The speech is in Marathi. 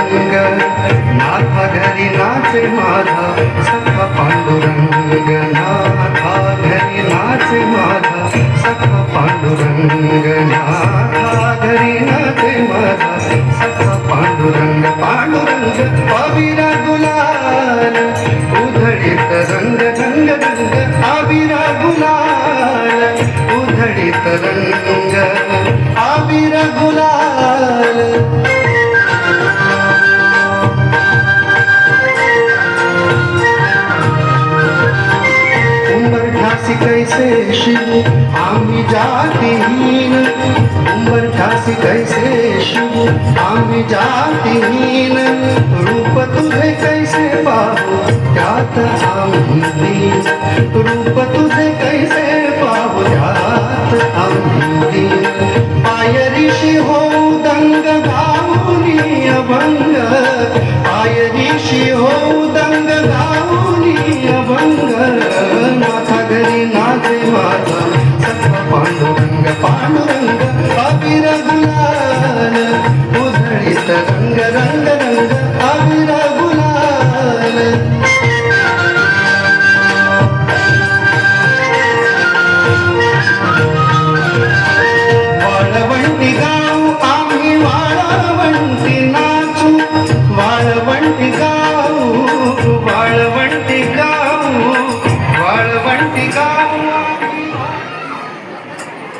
पांडुरंग रंग नाथा घरी नाचे माझा सखा पांडुरंग नाथा घरी नाचे माझा सखा पांडुरंग नाथा घरी नाचे माझा सखा पांडुरंग पांडुरंग आविरा गुलाल उधळीत रंग रंग रंग आविरा गुलाल उधळीत रंग आविरा गुलाल. कैसे शिव? आम्ही जातीहीन उंबर ठासी कैसे शिव? आम्ही जातीहीन रूप तुझे कैसे पाहू त्यात दीन रूप तुझे कैसे पाहू त्यात आम्ही दीन पायरीशी हो दंग गाऊनी अभंग। பாபி ரகுலால உதழித்த ரங்க ரங்க ரங்க பாபி ரகுலால வாழவண்டி காவு ஆமி வாழவண்டி நாச்சு. வாழவண்டி காவு வாழவண்டி காவு வாழவண்டி காவு